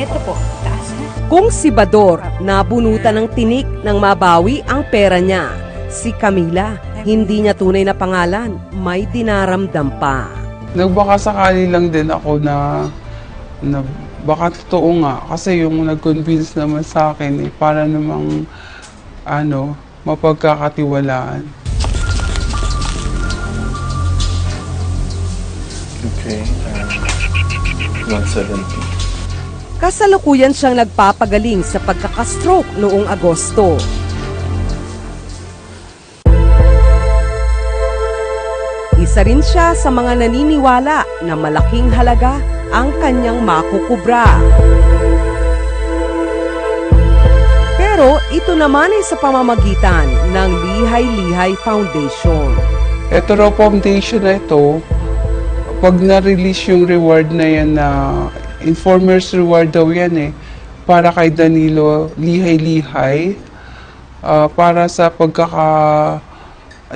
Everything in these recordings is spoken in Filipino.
Ito po, taas na. Kung si Bador nabunutan ng tinik nang mabawi ang pera niya, si Camila hindi niya tunay na pangalan, may dinaramdam pa. Nagbaka sakali lang din ako na, na baka totoo nga. Kasi yung nag-convince naman sa akin eh, para namang ano, mapagkakatiwalaan. Okay. Um, 170. Kasalukuyan siyang nagpapagaling sa pagkakastroke noong Agosto. Isa rin siya sa mga naniniwala na malaking halaga ang kanyang makukubra. Pero ito naman ay sa pamamagitan ng Lihay-Lihay Foundation. Ito raw foundation na ito, pag na-release yung reward na yan na informer's reward daw yan eh, para kay Danilo lihay-lihay, ah, para sa pagkaka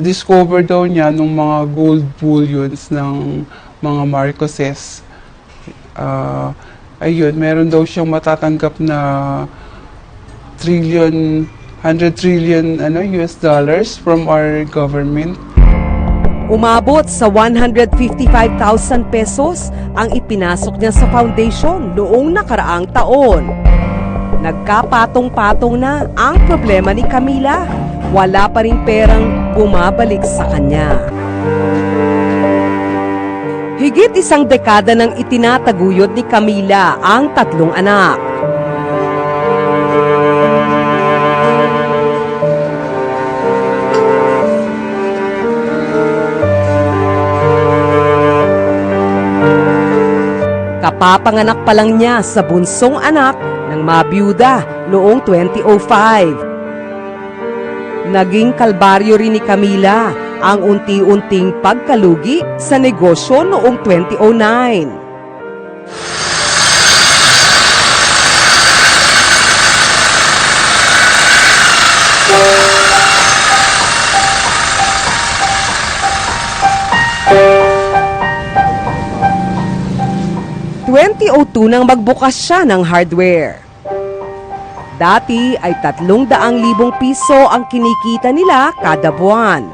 discover daw niya ng mga gold bullions ng mga Marcoses. Ah, ayun, meron daw siyang matatanggap na trillion, 100 trillion ano, US dollars from our government. Umabot sa 155,000 pesos ang ipinasok niya sa foundation noong nakaraang taon. Nagkapatong-patong na ang problema ni Camila. Wala pa rin perang bumabalik sa kanya. Higit isang dekada nang itinataguyod ni Camila ang tatlong anak. Kapapanganak pa lang niya sa bunsong anak ng mabiyuda noong 2005. Naging kalbaryo rin ni Camila ang unti-unting pagkalugi sa negosyo noong 2009. – 2002 nang magbukas siya ng hardware. Dati ay 300,000 piso ang kinikita nila kada buwan.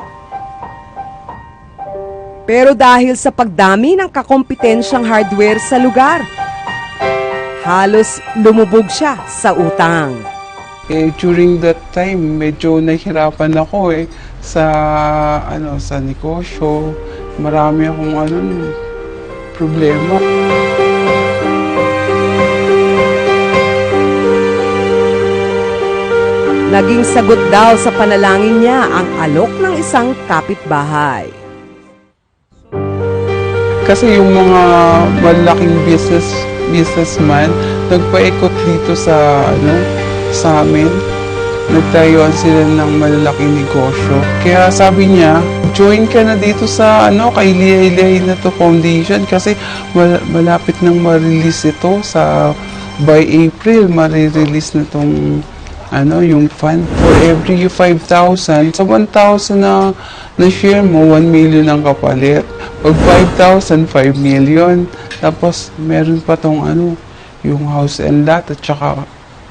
Pero dahil sa pagdami ng kakompetensyang hardware sa lugar, halos lumubog siya sa utang. Eh, during that time, medyo nahihirapan ako eh sa ano sa negosyo. Marami akong ano problema. Naging sagot daw sa panalangin niya ang alok ng isang kapitbahay. Kasi yung mga malaking business businessman nagpaikot dito sa ano sa amin. Nagtayuan sila ng malalaking negosyo. Kaya sabi niya, join ka na dito sa ano kay Liay na to foundation kasi mal- malapit nang ma-release ito sa by April ma-release na tong ano, yung fund for every 5,000, sa 1,000 na, na share mo, 1 million ang kapalit. Pag 5,000, 5 million. Tapos, meron pa tong ano, yung house and lot at saka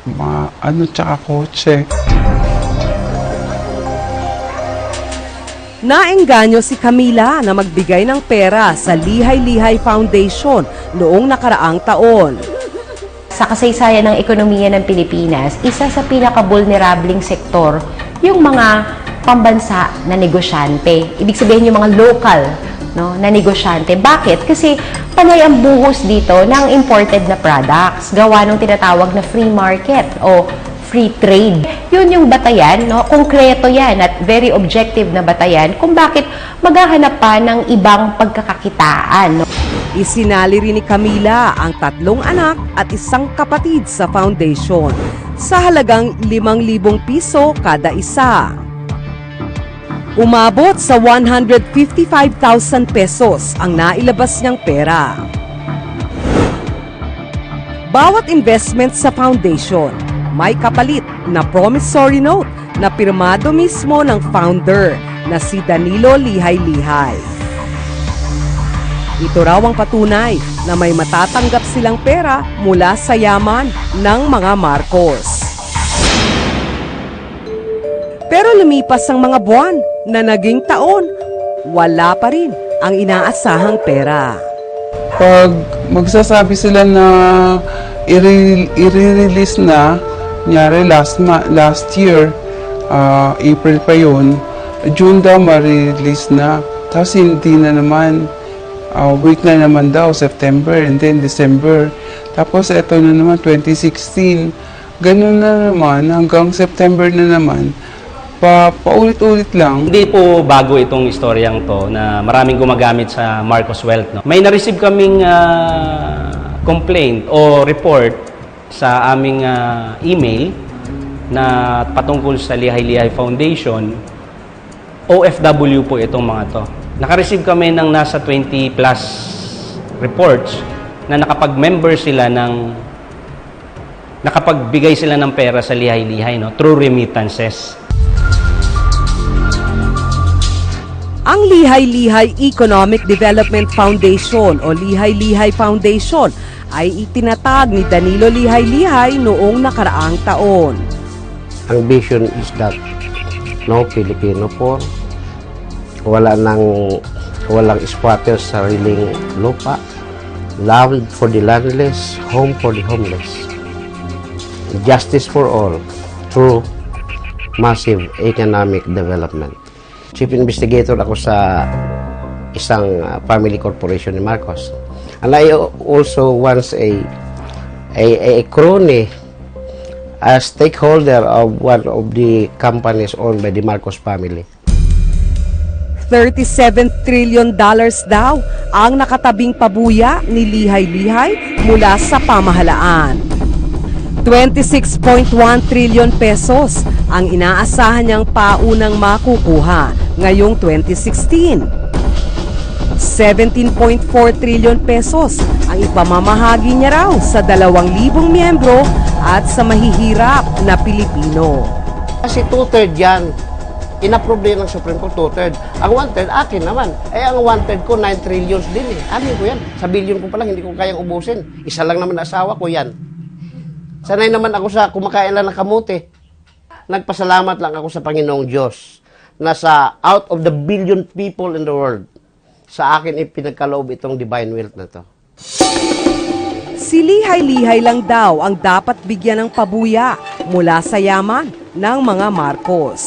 mga ano, tsaka kotse. Naengganyo si Camila na magbigay ng pera sa Lihay-Lihay Foundation noong nakaraang taon. Sa kasaysayan ng ekonomiya ng Pilipinas, isa sa pinaka-vulnerabling sektor yung mga pambansa na negosyante. Ibig sabihin yung mga local no, na negosyante. Bakit? Kasi panay ang buhos dito ng imported na products. Gawa ng tinatawag na free market o free trade. Yun yung batayan, no? konkreto yan at very objective na batayan kung bakit maghahanap pa ng ibang pagkakakitaan. No? Isinali rin ni Camila ang tatlong anak at isang kapatid sa foundation sa halagang 5,000 piso kada isa. Umabot sa 155,000 pesos ang nailabas niyang pera. Bawat investment sa foundation may kapalit na promissory note na pirmado mismo ng founder na si Danilo Lihay-Lihay. Ito raw ang patunay na may matatanggap silang pera mula sa yaman ng mga Marcos. Pero lumipas ang mga buwan na naging taon, wala pa rin ang inaasahang pera. Pag magsasabi sila na i-release na, nyari last, ma- last year, ah, April pa yun, June daw ma-release na. Tapos hindi na naman, ah, week na naman daw, September and then December. Tapos eto na naman, 2016. Ganun na naman, hanggang September na naman. Pa, paulit-ulit lang. Hindi po bago itong istoryang to na maraming gumagamit sa Marcos Wealth. No? May na-receive kaming ah, complaint o report sa aming ah, email na patungkol sa Lihay-Lihay Foundation. OFW po itong mga to. Naka-receive kami ng nasa 20 plus reports na nakapag-member sila ng nakapagbigay sila ng pera sa lihay-lihay no through remittances. Ang Lihay-Lihay Economic Development Foundation o Lihay-Lihay Foundation ay itinatag ni Danilo Lihay-Lihay noong nakaraang taon. ang vision is that no Filipino poor wala nang walang squatters sa sariling lupa. Land for the landless home for the homeless. Justice for all through massive economic development. Chief investigator ako sa isang uh, family corporation ni Marcos. And I also once a a, a crony a stakeholder of one of the companies owned by the Marcos family. 37 trillion dollars daw ang nakatabing pabuya ni Lihay-Lihay mula sa pamahalaan. 26.1 trillion pesos ang inaasahan niyang paunang makukuha ngayong 2016. 17.4 trillion pesos ang ipamamahagi niya raw sa 2,000 miyembro at sa mahihirap na Pilipino. Kasi two-third yan. Inapprove din ng Supreme Court two-third. Ang one-third, akin naman. Eh, ang one-third ko, 9 trillions din eh. Amin ko yan. Sa billion ko pa lang, hindi ko kayang ubusin. Isa lang naman na asawa ko yan. Sanay naman ako sa kumakain lang ng kamote. Nagpasalamat lang ako sa Panginoong Diyos na sa out of the billion people in the world, sa akin ipinagkaloob itong divine wealth na to. Si Lihay-Lihay lang daw ang dapat bigyan ng pabuya mula sa yaman ng mga Marcos.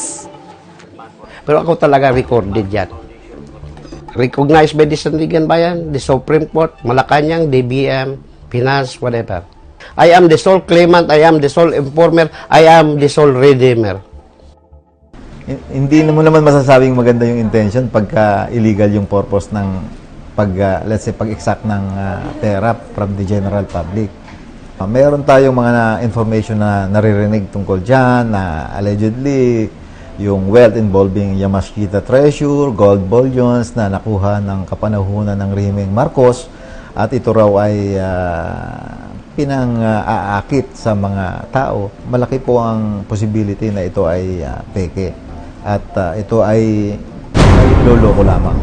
Pero ako talaga recorded yan. Recognized by the Sandigan Bayan, the Supreme Court, Malacanang, DBM, Finance, whatever. I am the sole claimant, I am the sole informer, I am the sole redeemer. Hin- hindi mo naman masasabing maganda yung intention pagka illegal yung purpose ng pag ah, let's say pag-exact ng ah, pera from the general public. Ah, meron tayong mga information na naririnig tungkol diyan na allegedly yung wealth involving Yamashita Treasure, gold bullions na nakuha ng kapanahunan ng rehimeng Marcos at ito raw ay ah, pinang-aakit sa mga tao. Malaki po ang possibility na ito ay ah, peke at ah, ito ay ay loloko lamang.